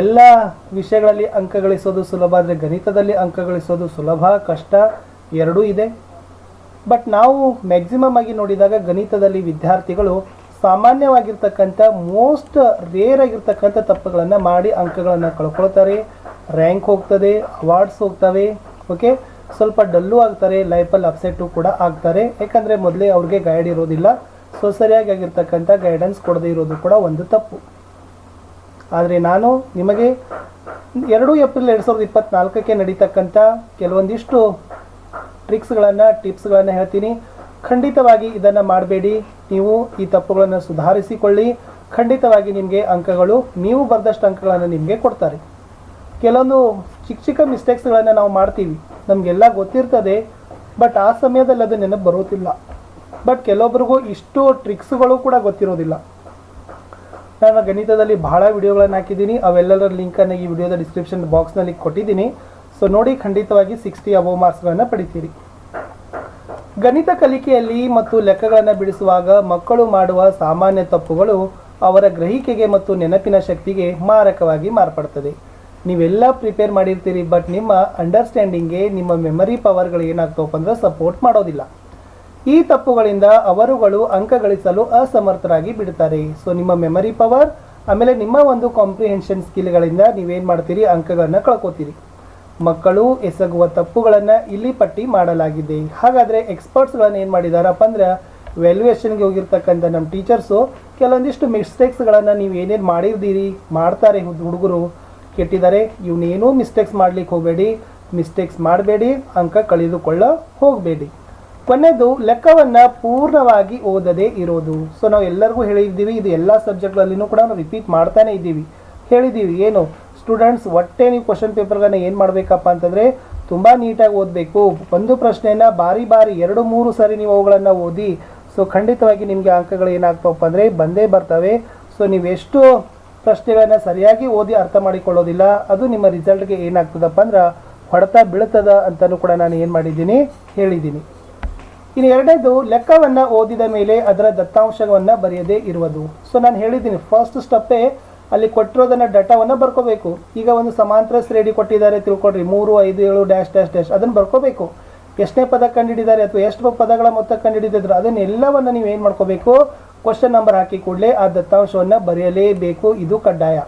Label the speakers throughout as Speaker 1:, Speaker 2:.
Speaker 1: ಎಲ್ಲ ವಿಷಯಗಳಲ್ಲಿ ಅಂಕ ಗಳಿಸೋದು ಸುಲಭ ಆದರೆ ಗಣಿತದಲ್ಲಿ ಅಂಕ ಗಳಿಸೋದು ಸುಲಭ, ಕಷ್ಟ ಎರಡೂ ಇದೆ. ಬಟ್ ನಾವು ಮ್ಯಾಕ್ಸಿಮಮ್ ಆಗಿ ನೋಡಿದಾಗ ಗಣಿತದಲ್ಲಿ ವಿದ್ಯಾರ್ಥಿಗಳು ಸಾಮಾನ್ಯವಾಗಿರ್ತಕ್ಕಂಥ ಮೋಸ್ಟ್ ರೇರ್ ಆಗಿರ್ತಕ್ಕಂಥ ತಪ್ಪುಗಳನ್ನು ಮಾಡಿ ಅಂಕಗಳನ್ನು ಕಳ್ಕೊಳ್ತಾರೆ. ರ್ಯಾಂಕ್ ಹೋಗ್ತದೆ ಅವಾರ್ಡ್ಸ್ ಹೋಗ್ತವೆ ಓಕೆ ಸ್ವಲ್ಪ ಡಲ್ಲು ಆಗ್ತಾರೆ ಲೈಫಲ್ಲಿ ಅಪ್ಸೆಟ್ಟು ಕೂಡ ಆಗ್ತಾರೆ. ಯಾಕಂದರೆ ಮೊದಲೇ ಅವ್ರಿಗೆ ಗೈಡ್ ಇರೋದಿಲ್ಲ. ಸೊ ಸರಿಯಾಗಿ ಆಗಿರ್ತಕ್ಕಂಥ ಗೈಡೆನ್ಸ್ ಕೊಡದೇ ಇರೋದು ಕೂಡ ಒಂದು ತಪ್ಪು. ಆದರೆ ನಾನು ನಿಮಗೆ ಎರಡು ಏಪ್ರಿಲ್ ಎರಡು ಸಾವಿರದ ಇಪ್ಪತ್ತ್ನಾಲ್ಕಕ್ಕೆ ನಡೀತಕ್ಕಂಥ ಕೆಲವೊಂದಿಷ್ಟು ಟ್ರಿಕ್ಸ್ಗಳನ್ನು ಟಿಪ್ಸ್ಗಳನ್ನು ಹೇಳ್ತೀನಿ. ಖಂಡಿತವಾಗಿ ಇದನ್ನು ಮಾಡಬೇಡಿ. ನೀವು ಈ ತಪ್ಪುಗಳನ್ನು ಸುಧಾರಿಸಿಕೊಳ್ಳಿ. ಖಂಡಿತವಾಗಿ ನಿಮಗೆ ಅಂಕಗಳು, ನೀವು ಬರೆದಷ್ಟು ಅಂಕಗಳನ್ನು ನಿಮಗೆ ಕೊಡ್ತಾರೆ. ಕೆಲವೊಂದು ಚಿಕ್ಕ ಚಿಕ್ಕ ಮಿಸ್ಟೇಕ್ಸ್ಗಳನ್ನು ನಾವು ಮಾಡ್ತೀವಿ. ನಮಗೆಲ್ಲ ಗೊತ್ತಿರ್ತದೆ. ಬಟ್ ಆ ಸಮಯದಲ್ಲಿ ಅದು ನೆನಪು ಬರೋದಿಲ್ಲ ಬಟ್ ಕೆಲವೊಬ್ರಿಗೂ ಇಷ್ಟು ಟ್ರಿಕ್ಸ್ಗಳು ಕೂಡ ಗೊತ್ತಿರೋದಿಲ್ಲ. ನಾನು ಗಣಿತದಲ್ಲಿ ಬಹಳ ವಿಡಿಯೋಗಳನ್ನು ಹಾಕಿದ್ದೀನಿ. ಅವೆಲ್ಲರ ಲಿಂಕನ್ನು ಈ ವಿಡಿಯೋದ ಡಿಸ್ಕ್ರಿಪ್ಷನ್ ಬಾಕ್ಸ್ನಲ್ಲಿ ಕೊಟ್ಟಿದ್ದೀನಿ. ಸೊ ನೋಡಿ ಖಂಡಿತವಾಗಿ ಸಿಕ್ಸ್ಟಿ ಅಬೋವ್ ಮಾರ್ಕ್ಸ್ಗಳನ್ನು ಪಡಿತೀರಿ. ಗಣಿತ ಕಲಿಕೆಯಲ್ಲಿ ಮತ್ತು ಲೆಕ್ಕಗಳನ್ನು ಬಿಡಿಸುವಾಗ ಮಕ್ಕಳು ಮಾಡುವ ಸಾಮಾನ್ಯ ತಪ್ಪುಗಳು ಅವರ ಗ್ರಹಿಕೆಗೆ ಮತ್ತು ನೆನಪಿನ ಶಕ್ತಿಗೆ ಮಾರಕವಾಗಿ ಮಾರ್ಪಡ್ತದೆ. ನೀವೆಲ್ಲ ಪ್ರಿಪೇರ್ ಮಾಡಿರ್ತೀರಿ ಬಟ್ ನಿಮ್ಮ ಅಂಡರ್ಸ್ಟ್ಯಾಂಡಿಂಗ್ಗೆ ನಿಮ್ಮ ಮೆಮರಿ ಪವರ್ಗಳು ಏನಾಗ್ತವಪ್ಪ ಅಂದ್ರೆ ಸಪೋರ್ಟ್ ಮಾಡೋದಿಲ್ಲ. ಈ ತಪ್ಪುಗಳಿಂದ ಅವರುಗಳು ಅಂಕ ಗಳಿಸಲು ಅಸಮರ್ಥರಾಗಿ ಬಿಡುತ್ತಾರೆ. ಸೊ ನಿಮ್ಮ ಮೆಮರಿ ಪವರ್ ಆಮೇಲೆ ನಿಮ್ಮ ಒಂದು ಕಾಂಪ್ರಿಹೆನ್ಷನ್ ಸ್ಕಿಲ್ಗಳಿಂದ ನೀವೇನು ಮಾಡ್ತೀರಿ? ಅಂಕಗಳನ್ನು ಕಳ್ಕೊತೀರಿ. ಮಕ್ಕಳು ಎಸಗುವ ತಪ್ಪುಗಳನ್ನು ಇಲ್ಲಿ ಪಟ್ಟಿ ಮಾಡಲಾಗಿದೆ. ಹಾಗಾದರೆ ಎಕ್ಸ್ಪರ್ಟ್ಸ್ಗಳನ್ನು ಏನು ಮಾಡಿದಾರಪ್ಪ ಅಂದ್ರೆ ವ್ಯಾಲ್ಯೂಯೇಷನ್ಗೆ ಹೋಗಿರ್ತಕ್ಕಂಥ ನಮ್ಮ ಟೀಚರ್ಸು ಕೆಲವೊಂದಿಷ್ಟು ಮಿಸ್ಟೇಕ್ಸ್ಗಳನ್ನು ನೀವು ಏನೇನು ಮಾಡಿದ್ದೀರಿ? ಮಾಡ್ತಾರೆ ಹುಡುಗರು. ಕೆಟ್ಟಿದ್ದಾರೆ ಇವನೇನೂ ಮಿಸ್ಟೇಕ್ಸ್ ಮಾಡ್ಲಿಕ್ಕೆ ಹೋಗಬೇಡಿ. ಮಿಸ್ಟೇಕ್ಸ್ ಮಾಡಬೇಡಿ, ಅಂಕ ಕಳೆದುಕೊಳ್ಳ ಹೋಗಬೇಡಿ. ಕೊನೆಯದು ಲೆಕ್ಕವನ್ನು ಪೂರ್ಣವಾಗಿ ಓದದೇ ಇರೋದು. ಸೊ ನಾವು ಎಲ್ಲರಿಗೂ ಹೇಳಿದ್ದೀವಿ, ಇದು ಎಲ್ಲ ಸಬ್ಜೆಕ್ಟ್ಗಳಲ್ಲಿನೂ ಕೂಡ ನಾವು ರಿಪೀಟ್ ಮಾಡ್ತಾನೆ ಇದ್ದೀವಿ. ಹೇಳಿದ್ದೀವಿ, ಏನು? ಸ್ಟೂಡೆಂಟ್ಸ್ ಒಟ್ಟೆ ನೀವು ಕ್ವಶನ್ ಪೇಪರ್ಗಳನ್ನ ಏನು ಮಾಡಬೇಕಪ್ಪ ಅಂತಂದರೆ, ತುಂಬ ನೀಟಾಗಿ ಓದಬೇಕು. ಒಂದು ಪ್ರಶ್ನೆಯನ್ನು ಬಾರಿ ಬಾರಿ ಎರಡು, ಮೂರು ಸಾರಿ ನೀವು ಅವುಗಳನ್ನು ಓದಿ ಸೊ ಖಂಡಿತವಾಗಿ ನಿಮಗೆ ಅಂಕಗಳು ಏನಾಗ್ತವಪ್ಪ ಅಂದರೆ ಬಂದೇ ಬರ್ತವೆ. ಸೊ ನೀವೆಷ್ಟು ಪ್ರಶ್ನೆಗಳನ್ನ ಸರಿಯಾಗಿ ಓದಿ ಅರ್ಥ ಮಾಡಿಕೊಳ್ಳೋದಿಲ್ಲ, ಅದು ನಿಮ್ಮ ರಿಸಲ್ಟ್ಗೆ ಏನಾಗ್ತದಪ್ಪ ಅಂದ್ರೆ ಹೊಡೆತ ಬೀಳ್ತದ ಅಂತಲೂ ಕೂಡ ನಾನು ಏನು ಮಾಡಿದ್ದೀನಿ, ಹೇಳಿದ್ದೀನಿ. ಇನ್ನು ಎರಡನೇದು, ಲೆಕ್ಕವನ್ನು ಓದಿದ ಮೇಲೆ ಅದರ ದತ್ತಾಂಶವನ್ನು ಬರೆಯದೇ ಇರುವುದು. ಸೊ ನಾನು ಹೇಳಿದ್ದೀನಿ ಫಸ್ಟ್ ಸ್ಟೆಪ್ಪೇ ಅಲ್ಲಿ ಕೊಟ್ಟಿರೋದನ್ನು ಡಾಟಾವನ್ನು ಬರ್ಕೋಬೇಕು. ಈಗ ಒಂದು ಸಮಾಂತರ ಶ್ರೇಡಿ ಕೊಟ್ಟಿದ್ದಾರೆ ತಿಳ್ಕೊಡ್ರಿ ಮೂರು, ಐದು, ಏಳು, ಡ್ಯಾಶ್ ಡ್ಯಾಶ್ ಡ್ಯಾಶ್, ಅದನ್ನು ಬರ್ಕೋಬೇಕು. ಎಷ್ಟನೇ ಪದ ಕಂಡುಹಿಡಿದ್ದಾರೆ ಅಥವಾ ಎಷ್ಟು ಪದಗಳ ಮೊತ್ತ ಕಂಡುಹಿಡಿದಿದ್ರು ಅದನ್ನೆಲ್ಲವನ್ನು ನೀವು ಏನು ಮಾಡ್ಕೋಬೇಕು? ಕ್ವಶನ್ ನಂಬರ್ ಹಾಕಿ ಕೂಡಲೇ ಆ ದತ್ತಾಂಶವನ್ನು ಬರೆಯಲೇಬೇಕು, ಇದು ಕಡ್ಡಾಯ.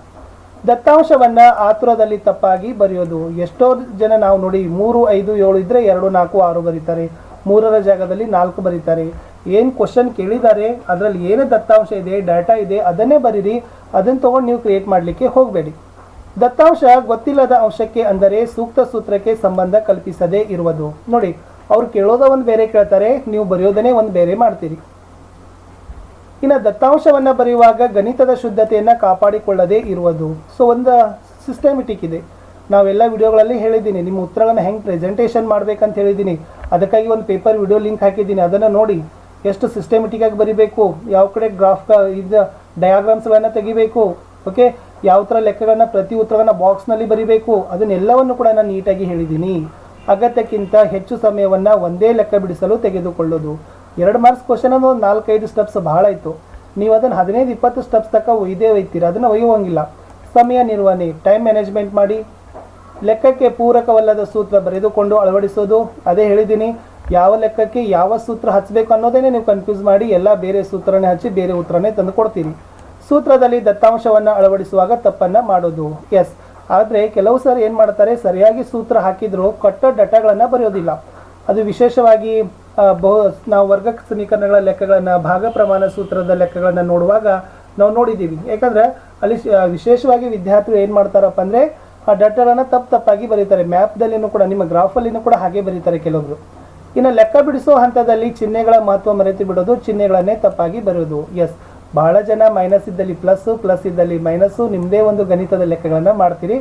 Speaker 1: ದತ್ತಾಂಶವನ್ನು ಆತುರದಲ್ಲಿ ತಪ್ಪಾಗಿ ಬರೆಯೋದು. ಎಷ್ಟೋ ಜನ ನಾವು ನೋಡಿ, ಮೂರು, ಐದು, ಏಳು ಇದ್ದರೆ ಎರಡು, ನಾಲ್ಕು, ಆರು ಬರೀತಾರೆ. ಮೂರರ ಜಾಗದಲ್ಲಿ ನಾಲ್ಕು ಬರೀತಾರೆ. ಏನು ಕ್ವಶನ್ ಕೇಳಿದ್ದಾರೆ ಅದರಲ್ಲಿ ಏನು ದತ್ತಾಂಶ ಇದೆ ಡಾಟಾ ಇದೆ, ಅದನ್ನೇ ಬರೀರಿ ಅದನ್ನು ತೊಗೊಂಡು ನೀವು ಕ್ರಿಯೇಟ್ ಮಾಡಲಿಕ್ಕೆ ಹೋಗಬೇಡಿ. ದತ್ತಾಂಶ ಗೊತ್ತಿಲ್ಲದ ಅಂಶಕ್ಕೆ ಅಂದರೆ ಸೂಕ್ತ ಸೂತ್ರಕ್ಕೆ ಸಂಬಂಧ ಕಲ್ಪಿಸದೇ ಇರುವುದು. ನೋಡಿ, ಅವ್ರು ಕೇಳೋದ ಒಂದು ಬೇರೆ ಕೇಳ್ತಾರೆ, ನೀವು ಬರೆಯೋದನ್ನೇ ಒಂದು ಬೇರೆ ಮಾಡ್ತೀರಿ. ಇನ್ನು ದತ್ತಾಂಶವನ್ನು ಬರೆಯುವಾಗ ಗಣಿತದ ಶುದ್ಧತೆಯನ್ನು ಕಾಪಾಡಿಕೊಳ್ಳದೇ ಇರುವುದು. ಸೊ ಒಂದು ಸಿಸ್ಟಮೆಟಿಕ್ ಇದೆ. ನಾವೆಲ್ಲ ವಿಡಿಯೋಗಳಲ್ಲಿ ಹೇಳಿದ್ದೀನಿ. ನಿಮ್ಮ ಉತ್ತರಗಳನ್ನು ಹೆಂಗೆ ಪ್ರೆಸೆಂಟೇಷನ್ ಮಾಡ್ಬೇಕಂತ ಹೇಳಿದ್ದೀನಿ. ಅದಕ್ಕಾಗಿ ಒಂದು ಪೇಪರ್ ವಿಡಿಯೋ ಲಿಂಕ್ ಹಾಕಿದ್ದೀನಿ. ಅದನ್ನು ನೋಡಿ ಎಷ್ಟು ಸಿಸ್ಟಮೆಟಿಕ್ ಆಗಿ ಬರಿಬೇಕು, ಯಾವ ಕಡೆ ಗ್ರಾಫ್ ಇದು ಡಯಾಗ್ರಾಮ್ಸ್ಗಳನ್ನು ತೆಗಿಬೇಕು ಓಕೆ ಯಾವ ಥರ ಲೆಕ್ಕಗಳನ್ನ ಪ್ರತಿ ಉತ್ತರವನ್ನು ಬಾಕ್ಸ್ನಲ್ಲಿ ಬರಿಬೇಕು, ಅದನ್ನೆಲ್ಲವನ್ನು ಕೂಡ ನಾನು ನೀಟಾಗಿ ಹೇಳಿದ್ದೀನಿ. ಅಗತ್ಯಕ್ಕಿಂತ ಹೆಚ್ಚು ಸಮಯವನ್ನು ಒಂದೇ ಲೆಕ್ಕ ಬಿಡಿಸಲು ತೆಗೆದುಕೊಳ್ಳೋದು. ಎರಡು ಮಾರ್ಕ್ಸ್ ಕ್ವಶನ್ ಒಂದು ನಾಲ್ಕೈದು ಸ್ಟೆಪ್ಸ್ ಭಾಳ ಇತ್ತು. ನೀವು ಅದನ್ನು ಹದಿನೈದು ಇಪ್ಪತ್ತು ಸ್ಟೆಪ್ಸ್ ತನಕ ಒಯ್ದೇ ಒಯ್ತೀರ, ಅದನ್ನು ಒಯ್ಯುವಂಗಿಲ್ಲ. ಸಮಯ ನಿರ್ವಹಣೆ ಟೈಮ್ ಮ್ಯಾನೇಜ್ಮೆಂಟ್ ಮಾಡಿ. ಲೆಕ್ಕಕ್ಕೆ ಪೂರಕವಲ್ಲದ ಸೂತ್ರ ಬರೆದುಕೊಂಡು ಅಳವಡಿಸೋದು? ಅದೇ ಹೇಳಿದ್ದೀನಿ. ಯಾವ ಲೆಕ್ಕಕ್ಕೆ ಯಾವ ಸೂತ್ರ ಹಚ್ಚಬೇಕು ಅನ್ನೋದೇನೆ ನೀವು ಕನ್ಫ್ಯೂಸ್ ಮಾಡಿ ಎಲ್ಲ ಬೇರೆ ಸೂತ್ರನೇ ಹಚ್ಚಿ ಬೇರೆ ಉತ್ತರನೇ ತಂದು ಕೊಡ್ತೀರಿ ಸೂತ್ರದಲ್ಲಿ ದತ್ತಾಂಶವನ್ನು ಅಳವಡಿಸುವಾಗ ತಪ್ಪನ್ನು ಮಾಡೋದು. ಎಸ್ ಆದರೆ ಕೆಲವು ಸರ್ ಏನು ಮಾಡ್ತಾರೆ? ಸರಿಯಾಗಿ ಸೂತ್ರ ಹಾಕಿದರೂ ಕೊಟ್ಟ ಡಟಾಗಳನ್ನು ಬರೆಯೋದಿಲ್ಲ. ಅದು ವಿಶೇಷವಾಗಿ ಬಹು, ನಾವು ವರ್ಗ ಸಮೀಕರಣಗಳ ಲೆಕ್ಕಗಳನ್ನು, ಭಾಗ ಪ್ರಮಾಣ ಸೂತ್ರದ ಲೆಕ್ಕಗಳನ್ನು ನೋಡುವಾಗ ನಾವು ನೋಡಿದ್ದೀವಿ. ಯಾಕಂದ್ರೆ ಅಲ್ಲಿ ವಿಶೇಷವಾಗಿ ವಿದ್ಯಾರ್ಥಿಗಳು ಏನು ಮಾಡ್ತಾರಪ್ಪ ಅಂದರೆ ಆ ಡಾಟಾಗಳನ್ನು ತಪ್ಪು ತಪ್ಪಾಗಿ ಬರೀತಾರೆ. ಮ್ಯಾಪ್ದಲ್ಲಿನೂ ಕೂಡ, ನಿಮ್ಮ ಗ್ರಾಫಲ್ಲಿನೂ ಕೂಡ ಹಾಗೆ ಬರೀತಾರೆ ಕೆಲವೊಬ್ರು. ಇನ್ನು ಲೆಕ್ಕ ಬಿಡಿಸೋ ಹಂತದಲ್ಲಿ ಚಿಹ್ನೆಗಳ ಮಹತ್ವ ಮರೆತು ಬಿಡೋದು, ಚಿಹ್ನೆಗಳನ್ನೇ ತಪ್ಪಾಗಿ ಬರೆಯೋದು. ಎಸ್ ಬಹಳ ಜನ ಮೈನಸ್ ಇದ್ದಲ್ಲಿ ಪ್ಲಸ್ಸು ಪ್ಲಸ್ ಇದ್ದಲ್ಲಿ ಮೈನಸ್ಸು ನಿಮ್ಮದೇ ಒಂದು ಗಣಿತದ ಲೆಕ್ಕಗಳನ್ನು ಮಾಡ್ತೀರಿ.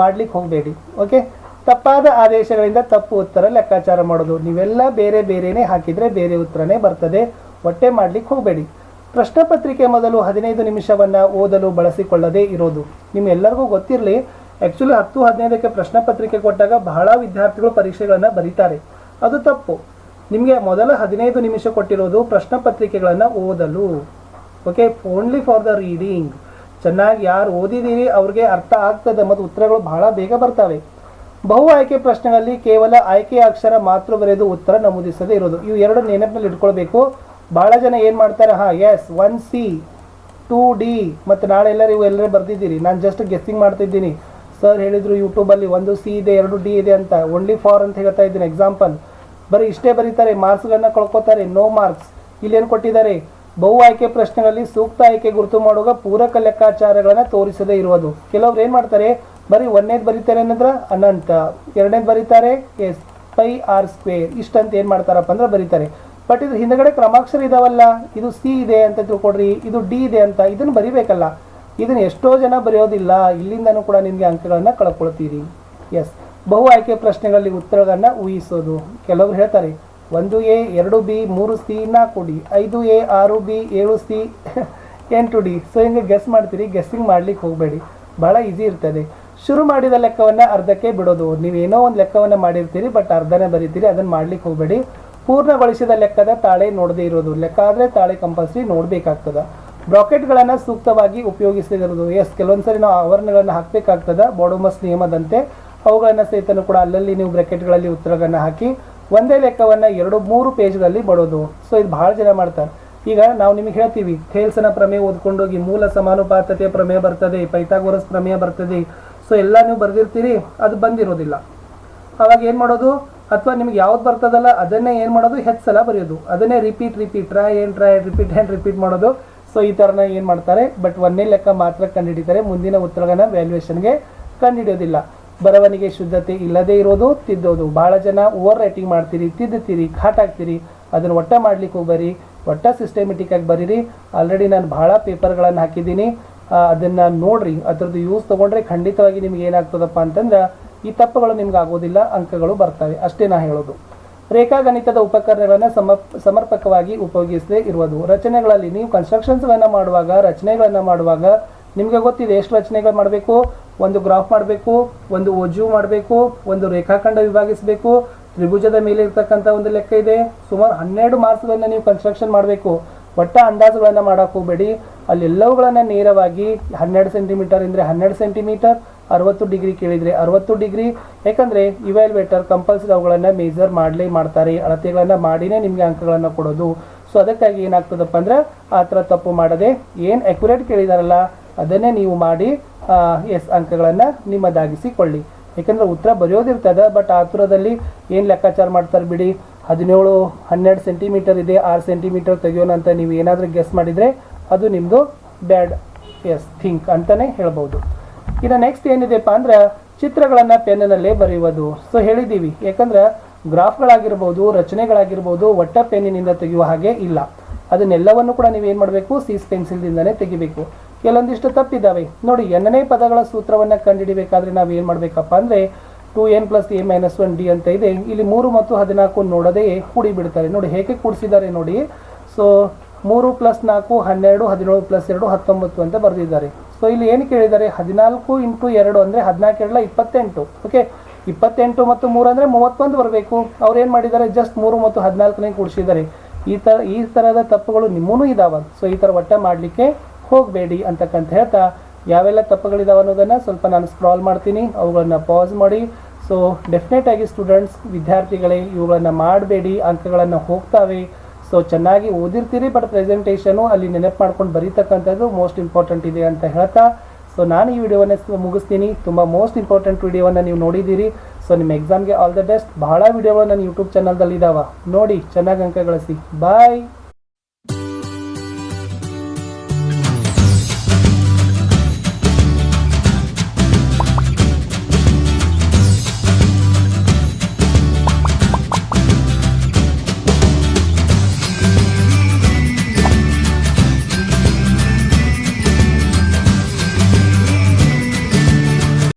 Speaker 1: ಮಾಡ್ಲಿಕ್ಕೆ ಹೋಗಬೇಡಿ ಓಕೆ ತಪ್ಪಾದ ಆದೇಶಗಳಿಂದ ತಪ್ಪು ಉತ್ತರ ಲೆಕ್ಕಾಚಾರ ಮಾಡೋದು. ನೀವೆಲ್ಲ ಬೇರೆ ಬೇರೆನೇ ಹಾಕಿದರೆ ಬೇರೆ ಉತ್ತರನೇ ಬರ್ತದೆ. ಹೊಟ್ಟೆ ಮಾಡ್ಲಿಕ್ಕೆ ಹೋಗಬೇಡಿ. ಪ್ರಶ್ನೆ ಪತ್ರಿಕೆ ಮೊದಲು ಹದಿನೈದು ನಿಮಿಷವನ್ನು ಓದಲು ಬಳಸಿಕೊಳ್ಳದೇ ಇರೋದು. ನಿಮ್ಮೆಲ್ಲರಿಗೂ ಗೊತ್ತಿರಲಿ ಆ್ಯಕ್ಚುಲಿ ಹತ್ತು ಹದಿನೈದಕ್ಕೆ ಪ್ರಶ್ನೆ ಪತ್ರಿಕೆ ಕೊಟ್ಟಾಗ ಬಹಳ ವಿದ್ಯಾರ್ಥಿಗಳು ಪರೀಕ್ಷೆಗಳನ್ನು ಬರೀತಾರೆ. ಅದು ತಪ್ಪು. ನಿಮಗೆ ಮೊದಲ ಹದಿನೈದು ನಿಮಿಷ ಕೊಟ್ಟಿರೋದು ಪ್ರಶ್ನೆ ಪತ್ರಿಕೆಗಳನ್ನು ಓದಲು. Okay only for the reading ಚೆನ್ನಾಗಿ ಯಾರು ಓದಿದ್ದೀರಿ, ಅವ್ರಿಗೆ ಅರ್ಥ ಆಗ್ತದೆ ಮತ್ತು ಉತ್ತರಗಳು ಬಹಳ ಬೇಗ ಬರ್ತವೆ. ಬಹು ಆಯ್ಕೆ ಪ್ರಶ್ನೆಗಳಲ್ಲಿ ಕೇವಲ ಆಯ್ಕೆ ಅಕ್ಷರ ಮಾತ್ರ ಬರೆದು ಉತ್ತರ ನಮೂದಿಸದೇ ಇರೋದು. ಇವು ಎರಡು ನೆನಪಿನಲ್ಲಿ ಇಟ್ಕೊಳ್ಬೇಕು. ಭಾಳ ಜನ ಏನು ಮಾಡ್ತಾರೆ? ಹಾಂ S one C two D ಮತ್ತು ನಾಳೆ ಎಲ್ಲರೂ ಇವು ಎಲ್ಲರೂ ಬರ್ದಿದ್ದೀರಿ. ನಾನು ಜಸ್ಟ್ ಗೆಸ್ಸಿಂಗ್ ಮಾಡ್ತಿದ್ದೀನಿ. ಸರ್ ಹೇಳಿದರು ಯೂಟ್ಯೂಬಲ್ಲಿ ಒಂದು ಸಿ ಇದೆ, ಎರಡು ಡಿ ಇದೆ ಅಂತ. ಓನ್ಲಿ ಫಾರ್ ಅಂತ ಹೇಳ್ತಾ ಇದ್ದೀನಿ. ಎಕ್ಸಾಂಪಲ್ ಬರೀ ಇಷ್ಟೇ ಬರೀತಾರೆ. ಮಾರ್ಕ್ಸ್ಗಳನ್ನ ಕಳ್ಕೊತಾರೆ. ನೋ ಮಾರ್ಕ್ಸ್ ಇಲ್ಲಿ ಏನು ಕೊಟ್ಟಿದ್ದಾರೆ? ಬಹು ಆಯ್ಕೆ ಪ್ರಶ್ನೆಗಳಲ್ಲಿ ಸೂಕ್ತ ಆಯ್ಕೆ ಗುರುತು ಮಾಡುವಾಗ ಪೂರಕ ಲೆಕ್ಕಾಚಾರಗಳನ್ನು ತೋರಿಸದೇ ಇರುವುದು. ಕೆಲವ್ರು ಏನು ಮಾಡ್ತಾರೆ? ಬರೀ ಒಂದನೇದು ಬರೀತಾರೆ ಅನ್ನಂದ್ರೆ ಅನಂತ. ಎರಡನೇದು ಬರೀತಾರೆ? ಎಸ್. Pi R square. ಇಷ್ಟಂತ ಏನು ಮಾಡ್ತಾರಪ್ಪ ಅಂದ್ರೆ ಬರೀತಾರೆ. ಬಟ್ ಇದು ಹಿಂದಗಡೆ ಕ್ರಮಾಕ್ಷರ ಇದಾವಲ್ಲ. ಇದು ಸಿ ಇದೆ ಅಂತ ತಿಳ್ಕೊಡ್ರಿ. ಇದು ಡಿ ಇದೆ ಅಂತ. ಇದನ್ನು ಬರಿಬೇಕಲ್ಲ. ಇದನ್ನ ಎಷ್ಟೋ ಜನ ಬರೆಯೋದಿಲ್ಲ, ಇಲ್ಲಿಂದನೂ ಕೂಡ ನಿಮಗೆ ಅಂಕಗಳನ್ನ ಕಳ್ಕೊಳ್ತೀರಿ. ಎಸ್ ಬಹು ಆಯ್ಕೆ ಪ್ರಶ್ನೆಗಳಲ್ಲಿ ಉತ್ತರಗಳನ್ನು ಊಹಿಸೋದು. ಕೆಲವರು ಹೇಳ್ತಾರೆ, ಒಂದು ಎ, ಎರಡು ಬಿ, ಮೂರು ಸಿ, ನಾಲ್ಕು ಡಿ, ಐದು ಎ, ಆರು ಬಿ, ಏಳು ಸಿ, ಎಂಟು ಡಿ. ಸೊ ಹಿಂಗೆ ಗೆಸ್ ಮಾಡ್ತೀರಿ ಗೆಸ್ಸಿಂಗ್ ಮಾಡ್ಲಿಕ್ಕೆ ಹೋಗಬೇಡಿ. ಭಾಳ ಈಸಿ ಇರ್ತದೆ. ಶುರು ಮಾಡಿದ ಲೆಕ್ಕವನ್ನ ಅರ್ಧಕ್ಕೆ ಬಿಡೋದು. ನೀವೇನೋ ಒಂದು ಲೆಕ್ಕವನ್ನ ಮಾಡಿರ್ತೀರಿ ಬಟ್ ಅರ್ಧನೇ ಬರೀತೀರಿ, ಅದನ್ನ ಮಾಡ್ಲಿಕ್ಕೆ ಹೋಗಬೇಡಿ. ಪೂರ್ಣಗೊಳಿಸಿದ ಲೆಕ್ಕದ ತಾಳೆ ನೋಡದೇ ಇರೋದು. ಲೆಕ್ಕ ಆದರೆ ತಾಳೆ ಕಂಪಲ್ಸರಿ ನೋಡಬೇಕಾಗ್ತದ. ಬ್ರಾಕೆಟ್ಗಳನ್ನು ಸೂಕ್ತವಾಗಿ ಉಪಯೋಗಿಸದಿರೋದು ಎಸ್ ಕೆಲವೊಂದ್ಸರಿ ನಾವು ಆವರಣಗಳನ್ನು ಹಾಕಬೇಕಾಗ್ತದ ಬಾಡೋಮಸ್ ನಿಯಮದಂತೆ. ಅವುಗಳನ್ನು ಸಹಿತನೂ ಕೂಡ ಅಲ್ಲಲ್ಲಿ ನೀವು ಬ್ರಾಕೆಟ್ಗಳಲ್ಲಿ ಉತ್ತರಗಳನ್ನು ಹಾಕಿ, ಒಂದೇ ಲೆಕ್ಕವನ್ನು ಎರಡು ಮೂರು ಪೇಜ್ಗಳಲ್ಲಿ ಬಡೋದು. ಸೊ ಇದು ಭಾಳ ಜನ ಮಾಡ್ತಾರೆ. ಈಗ ನಾವು ನಿಮಗೆ ಹೇಳ್ತೀವಿ ಥೇಲ್ಸನ ಪ್ರಮೇಯ ಓದ್ಕೊಂಡೋಗಿ ಮೂಲ ಸಮಾನುಪಾತತೆಯ ಪ್ರಮೇಯ ಬರ್ತದೆ ಪೈಥಾಗೋರಸ್ ಪ್ರಮೇಯ ಬರ್ತದೆ. ಸೊ ಎಲ್ಲ ನೀವು ಬರೆದಿರ್ತೀರಿ, ಅದು ಬಂದಿರೋದಿಲ್ಲ. ಅವಾಗ ಏನು ಮಾಡೋದು? ಅಥವಾ ನಿಮ್ಗೆ ಯಾವ್ದು ಬರ್ತದಲ್ಲ, ಅದನ್ನೇ ಏನು ಮಾಡೋದು? ಹೆಚ್ಚು ಸಲ ಬರೆಯೋದು. ಅದನ್ನೇ ರಿಪೀಟ್ ರಿಪೀಟ್ ಟ್ರೈ ಏನು ಟ್ರೈ ರಿಪೀಟ್ ಆ್ಯಂಡ್ ರಿಪೀಟ್ ಮಾಡೋದು. ಸೊ ಈ ಥರನ ಏನು ಮಾಡ್ತಾರೆ? ಬಟ್ ಒಂದೇ ಲೆಕ್ಕ ಮಾತ್ರ ಕಂಡುಹಿಡಿತಾರೆ. ಮುಂದಿನ ಉತ್ತರಗಳನ್ನ ವ್ಯಾಲ್ಯೂಯೇಷನ್ಗೆ ಕಂಡುಹಿಡಿಯೋದಿಲ್ಲ. ಬರವಣಿಗೆ ಶುದ್ಧತೆ ಇಲ್ಲದೇ ಇರೋದು, ತಿದ್ದೋದು. ಭಾಳ ಜನ ಓವರ್ ರೈಟಿಂಗ್ ಮಾಡ್ತೀರಿ, ತಿದ್ದುತ್ತೀರಿ, ಘಾಟ್ ಹಾಕ್ತೀರಿ. ಅದನ್ನು ಒಟ್ಟ ಮಾಡ್ಲಿಕ್ಕೆ ಹೋಗ್ಬರಿ ಒಟ್ಟ ಸಿಸ್ಟಮೆಟಿಕ್ ಆಗಿ ಬರೀರಿ. ಆಲ್ರೆಡಿ ನಾನು ಭಾಳ ಪೇಪರ್ಗಳನ್ನು ಹಾಕಿದ್ದೀನಿ. ಅದನ್ನು ಅದನ್ನ ನೋಡ್ರಿ. ಅದ್ರದ್ದು ಯೂಸ್ ತಗೊಂಡ್ರೆ ಖಂಡಿತವಾಗಿ ನಿಮ್ಗೆ ಏನಾಗ್ತದಪ್ಪ ಅಂತಂದ್ರೆ ಈ ತಪ್ಪುಗಳು ನಿಮ್ಗೆ ಆಗೋದಿಲ್ಲ, ಅಂಕಗಳು ಬರ್ತವೆ. ಅಷ್ಟೇ ನಾ ಹೇಳೋದು. ರೇಖಾಗಣಿತದ ಉಪಕರಣಗಳನ್ನು ಸಮ ಸಮರ್ಪಕವಾಗಿ ಉಪಯೋಗಿಸದೇ ಇರುವುದು. ರಚನೆಗಳಲ್ಲಿ ನೀವು ಕನ್ಸ್ಟ್ರಕ್ಷನ್ಸ್ಗಳನ್ನು ಮಾಡುವಾಗ, ರಚನೆಗಳನ್ನು ಮಾಡುವಾಗ ನಿಮಗೆ ಗೊತ್ತಿದೆ ಎಷ್ಟು ರಚನೆಗಳು ಮಾಡಬೇಕು? ಒಂದು ಗ್ರಾಫ್ ಮಾಡಬೇಕು, ಒಂದು ಒಜು ಮಾಡಬೇಕು, ಒಂದು ರೇಖಾಖಂಡ ವಿಭಾಗಿಸಬೇಕು. ತ್ರಿಭುಜದ ಮೇಲೆ ಇರ್ತಕ್ಕಂಥ ಒಂದು ಲೆಕ್ಕ ಇದೆ. ಸುಮಾರು ಹನ್ನೆರಡು ಮಾರ್ಕ್ಸ್ಗಳನ್ನು ನೀವು ಕನ್ಸ್ಟ್ರಕ್ಷನ್ ಮಾಡಬೇಕು. ಒಟ್ಟ ಅಂದಾಜುಗಳನ್ನು ಮಾಡಕ್ಕೆ ಹೋಗಬೇಡಿ. ಅಲ್ಲೆಲ್ಲವುಗಳನ್ನು ನೇರವಾಗಿ ಹನ್ನೆರಡು ಸೆಂಟಿಮೀಟರ್ ಅಂದರೆ ಹನ್ನೆರಡು ಸೆಂಟಿಮೀಟರ್ ಅರವತ್ತು ಡಿಗ್ರಿ ಕೇಳಿದರೆ ಅರವತ್ತು ಡಿಗ್ರಿ. ಯಾಕಂದರೆ ಇವ್ಯಾಲ್ಯುವೇಟರ್ ಕಂಪಲ್ಸರಿ ಅವುಗಳನ್ನು ಮೇಜರ್ ಮಾಡಲೇ ಮಾಡ್ತಾರೆ. ಅಳತೆಗಳನ್ನು ಮಾಡಿನೇ ನಿಮಗೆ ಅಂಕಗಳನ್ನು ಕೊಡೋದು. ಸೊ ಅದಕ್ಕಾಗಿ ಏನಾಗ್ತದಪ್ಪ ಅಂದ್ರೆ ಆ ಥರ ತಪ್ಪು ಮಾಡದೆ ಏನು ಅಕ್ಯುರೇಟ್ ಕೇಳಿದಾರಲ್ಲ, ಅದನ್ನೇ ನೀವು ಮಾಡಿ ಎಸ್ ಅಂಕಗಳನ್ನು ನಿಮ್ಮದಾಗಿಸಿಕೊಳ್ಳಿ. ಯಾಕಂದರೆ ಉತ್ತರ ಬರೆಯೋದಿರ್ತದೆ ಬಟ್ ಆತುರದಲ್ಲಿ ಏನು ಲೆಕ್ಕಾಚಾರ ಮಾಡ್ತಾರೆ ಬಿಡಿ. ಹದಿನೇಳು, ಹನ್ನೆರಡು ಸೆಂಟಿಮೀಟರ್ ಇದೆ, ಆರು ಸೆಂಟಿಮೀಟರ್ ತೆಗಿಯೋಣ ಅಂತ ನೀವು ಏನಾದರೂ ಗೆಸ್ ಮಾಡಿದರೆ ಅದು ನಿಮ್ಮದು ಬ್ಯಾಡ್ ಎಸ್ ಥಿಂಕ್ ಅಂತಲೇ ಹೇಳ್ಬೋದು. ಇನ್ನು ನೆಕ್ಸ್ಟ್ ಏನಿದೆಪ್ಪ ಅಂದ್ರೆ ಚಿತ್ರಗಳನ್ನು ಪೆನ್ನಿನಲ್ಲೇ ಬರೆಯುವುದು. ಸೊ ಹೇಳಿದ್ದೀವಿ ಯಾಕಂದ್ರೆ ಗ್ರಾಫ್ಗಳಾಗಿರ್ಬೋದು ರಚನೆಗಳಾಗಿರ್ಬೋದು, ಒಟ್ಟ ಪೆನ್ನಿನಿಂದ ತೆಗೆಯುವ ಹಾಗೆ ಇಲ್ಲ. ಅದನ್ನೆಲ್ಲವನ್ನು ಕೂಡ ನೀವೇನು ಮಾಡಬೇಕು? ಸೀಸ್ ಪೆನ್ಸಿಲ್ದಿಂದನೇ ತೆಗಿಬೇಕು. ಕೆಲವೊಂದಿಷ್ಟು ತಪ್ಪಿದ್ದಾವೆ. ನೋಡಿ, ಎಣ್ಣನೇ ಪದಗಳ ಸೂತ್ರವನ್ನು ಕಂಡುಹಿಡಿಬೇಕಾದ್ರೆ ನಾವು ಏನು ಮಾಡಬೇಕಪ್ಪ ಅಂದರೆ two N plus A minus one D ಅಂತ ಇದೆ. ಇಲ್ಲಿ ಮೂರು ಮತ್ತು ಹದಿನಾಲ್ಕು ನೋಡದೇ ಕೂಡಿಬಿಡ್ತಾರೆ ನೋಡಿ, ಹೇಗೆ ಕೂಡಿಸಿದ್ದಾರೆ ನೋಡಿ. ಸೊ ಮೂರು ಪ್ಲಸ್ ನಾಲ್ಕು, ಹನ್ನೆರಡು, ಹದಿನೇಳು ಪ್ಲಸ್ ಎರಡು, ಹತ್ತೊಂಬತ್ತು ಅಂತ ಬರೆದಿದ್ದಾರೆ. ಸೊ ಇಲ್ಲಿ ಏನು ಕೇಳಿದ್ದಾರೆ? ಹದಿನಾಲ್ಕು ಇಂಟು ಎರಡು ಅಂದರೆ ಹದಿನಾಲ್ಕು ಎರಡಲ್ಲ ಇಪ್ಪತ್ತೆಂಟು. ಓಕೆ ಇಪ್ಪತ್ತೆಂಟು ಮತ್ತು ಮೂರು ಅಂದರೆ ಮೂವತ್ತೊಂದು ಬರಬೇಕು. ಅವ್ರು ಏನು ಮಾಡಿದ್ದಾರೆ? ಜಸ್ಟ್ ಮೂರು ಮತ್ತು ಹದಿನಾಲ್ಕನೇ ಕೂಡಿಸಿದ್ದಾರೆ. ಈ ಥರ ಈ ಥರದ ತಪ್ಪುಗಳು ನಿಮ್ಮೂ ಇದಾವೆ. ಸೊ ಈ ಥರ ಒಟ್ಟ ಮಾಡಲಿಕ್ಕೆ ಹೋಗಬೇಡಿ ಅಂತಕ್ಕಂತ ಹೇಳ್ತಾ, ಯಾವೆಲ್ಲ ತಪ್ಪುಗಳಿದಾವೆ ಅನ್ನೋದನ್ನು ಸ್ವಲ್ಪ ನಾನು ಸ್ಕ್ರಾಲ್ ಮಾಡ್ತೀನಿ. ಅವುಗಳನ್ನು ಪಾಸ್ ಮಾಡಿ. ಸೊ ಡೆಫಿನೆಟ್ ಆಗಿ ಸ್ಟೂಡೆಂಟ್ಸ್ ವಿದ್ಯಾರ್ಥಿಗಳೇ, ಇವುಗಳನ್ನು ಮಾಡಬೇಡಿ. ಅಂಕಗಳನ್ನು ಹೋಗ್ತಾವೆ. ಸೊ ಚೆನ್ನಾಗಿ ಓದಿರ್ತೀರಿ ಬಟ್ ಪ್ರೆಸೆಂಟೇಷನು ಅಲ್ಲಿ ನೆನಪು ಮಾಡ್ಕೊಂಡು ಬರೀತಕ್ಕಂಥದ್ದು ಮೋಸ್ಟ್ ಇಂಪಾರ್ಟೆಂಟ್ ಇದೆ ಅಂತ ಹೇಳ್ತಾ. ಸೊ ನಾನು ಈ ವಿಡಿಯೋವನ್ನು ಮುಗಿಸ್ತೀನಿ. ತುಂಬ ಮೋಸ್ಟ್ ಇಂಪಾರ್ಟೆಂಟ್ ವಿಡಿಯೋವನ್ನು ನೀವು ನೋಡಿದ್ದೀರಿ. ಸೊ ನಿಮ್ಮ ಎಕ್ಸಾಮ್ಗೆ ಆಲ್ ದ ಬೆಸ್ಟ್ ಬಹಳ ವಿಡಿಯೋಗಳು ನನ್ನ ಯೂಟ್ಯೂಬ್ ಚಾನಲ್ದಲ್ಲಿ ಇದಾವೆ ನೋಡಿ, ಚೆನ್ನಾಗಿ ಅಂಕ ಗಳಿಸಿ. ಬಾಯ್